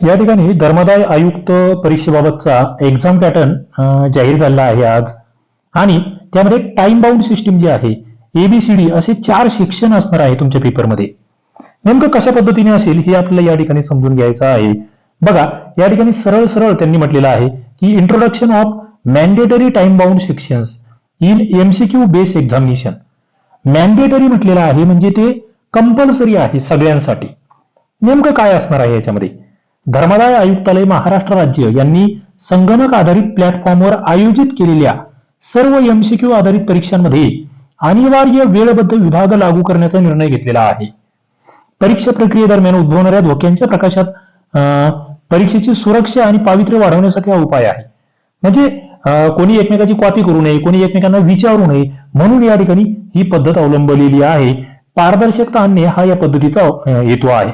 या ठिकाणी धर्मदाय आयुक्त परीक्षेबाबतचा एक्झाम पॅटर्न जाहीर झालेला आहे आज. आणि त्यामध्ये टाइम बाउंड सिस्टीम जी आहे एबीसीडी असे चार शिक्षण असणार आहे तुमच्या पेपरमध्ये नेमकं कशा पद्धतीने असेल हे आपल्याला या ठिकाणी समजून घ्यायचं आहे. बघा या ठिकाणी सरळ सरळ त्यांनी म्हटलेलं आहे की introduction of mandatory time bound sections in MCQ base examination mandatory म्हटलेलं आहे म्हणजे ते कंपल्सरी आहे सगळ्यांसाठी. नेमकं काय असणार आहे याच्यामध्ये? धर्मादाय आयुक्तालय महाराष्ट्र राज्य यांनी संगणक आधारित प्लॅटफॉर्मवर आयोजित केलेल्या सर्व एमसीक्यू आधारित परीक्षांमध्ये अनिवार्य वेळबद्ध विभाग लागू करण्याचा निर्णय घेतलेला आहे. परीक्षा प्रक्रियेदरम्यान उद्भवणाऱ्या धोक्यांच्या प्रकाशात परीक्षेची सुरक्षा आणि पावित्र्य वाढवण्यासाठी हा उपाय आहे. म्हणजे कोणी एकमेकाची कॉपी करू नये कोणी एकमेकांना विचारू नये म्हणून या ठिकाणी ही पद्धत अवलंबलेली आहे. पारदर्शकता आणणे हा या पद्धतीचा हेतू आहे.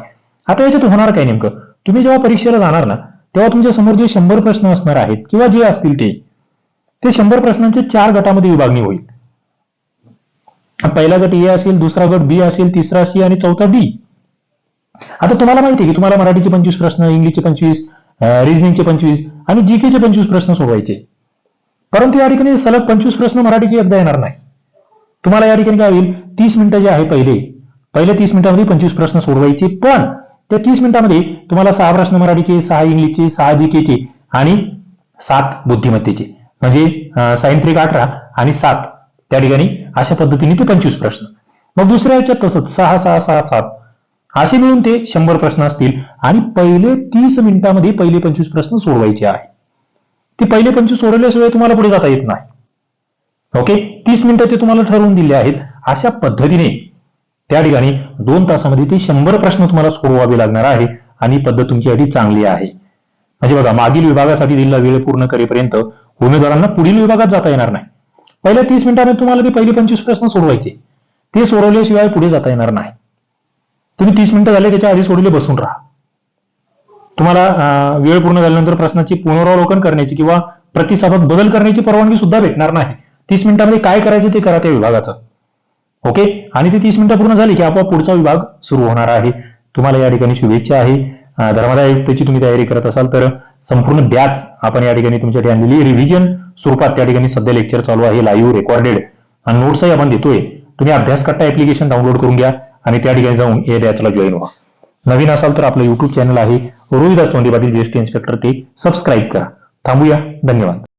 आता याच्यात होणार काय नेमकं? तुम्ही जेव्हा परीक्षेला जाणार ना तेव्हा तुमच्यासमोर जे शंभर प्रश्न असणार आहेत किंवा जे असतील ते ते शंभर प्रश्नांचे चार गटामध्ये विभागणी होईल. पहिला गट ए असेल दुसरा गट बी असेल तिसरा सी आणि चौथा डी. आता तुम्हाला माहिती आहे की तुम्हाला मराठीचे पंचवीस प्रश्न इंग्लिशचे पंचवीस रिझनिंगचे पंचवीस आणि जी केचे पंचवीस प्रश्न सोडवायचे. परंतु या ठिकाणी सलग पंचवीस प्रश्न मराठीचे एकदा येणार नाही. तुम्हाला या ठिकाणी काय होईल? तीस मिनिटं जे आहे पहिले पहिल्या तीस मिनिटांमध्ये पंचवीस प्रश्न सोडवायचे. पण त्या तीस मिनिटांमध्ये तुम्हाला सहा प्रश्न मराठीचे सहा इंग्लिशचे सहा जीकेचे आणि सात बुद्धिमत्तेचे. म्हणजे सायंत्रिक अठरा आणि सात. त्या ठिकाणी अशा पद्धतीने ते पंचवीस प्रश्न. मग दुसऱ्या याच्यात तसंच सहा सहा सहा सात. असे मिळून ते शंभर प्रश्न असतील आणि पहिले तीस मिनिटांमध्ये पहिले पंचवीस प्रश्न सोडवायचे आहे. ते पहिले पंचवीस सोडवल्याशिवाय तुम्हाला पुढे जाता येत नाही. ओके? तीस मिनिटं ते तुम्हाला ठरवून दिले आहेत. अशा पद्धतीने त्या ठिकाणी दोन तासामध्ये ते शंभर प्रश्न तुम्हाला सोडवावे लागणार आहे आणि पद्धत पद्धत तुमच्यासाठी चांगली आहे. म्हणजे बघा मागील विभागासाठी दिलेला वेळ पूर्ण करेपर्यंत उमेदवारांना पुढील विभागात जाता येणार नाही. पहिल्या तीस मिनिटांनी तुम्हाला ते पहिले पंचवीस प्रश्न सोडवायचे. ते सोडवल्याशिवाय पुढे जाता येणार नाही. तुम्ही तीस मिनिटं झाले त्याच्या आधी सोडले बसून राहा. तुम्हाला वेळ पूर्ण झाल्यानंतर प्रश्नाची पुनरावलोकन करण्याची किंवा प्रतिसादात बदल करण्याची परवानगी सुद्धा भेटणार नाही. तीस मिनिटांमध्ये काय करायचे ते करा त्या विभागाचं. ओके आणि ती तीस मिनिटं पूर्ण झाली की आपोआप पुढचा विभाग सुरू होणार आहे. तुम्हाला या ठिकाणी शुभेच्छा आहे. धर्मदाय धर्मादाय आयुक्ताची तुम्ही तयारी करत असाल तर संपूर्ण बॅच आपण या ठिकाणी तुमच्यासाठी आणलेली रिव्हिजन स्वरूपात त्या ठिकाणी सध्या लेक्चर चालू आहे लाईव्ह रेकॉर्डेड आणि नोट्सही आपण देतोय. तुम्ही अभ्यास करता ऍप्लिकेशन डाउनलोड करून घ्या आणि त्या ठिकाणी जाऊन या बॅचला जॉईन व्हा. नवीन असाल तर आपलं युट्यूब चॅनल आहे. रोहिदास चोंडी पाटील जीएसटी इन्स्पेक्टर ते सबस्क्राईब करा. थांबूया. धन्यवाद.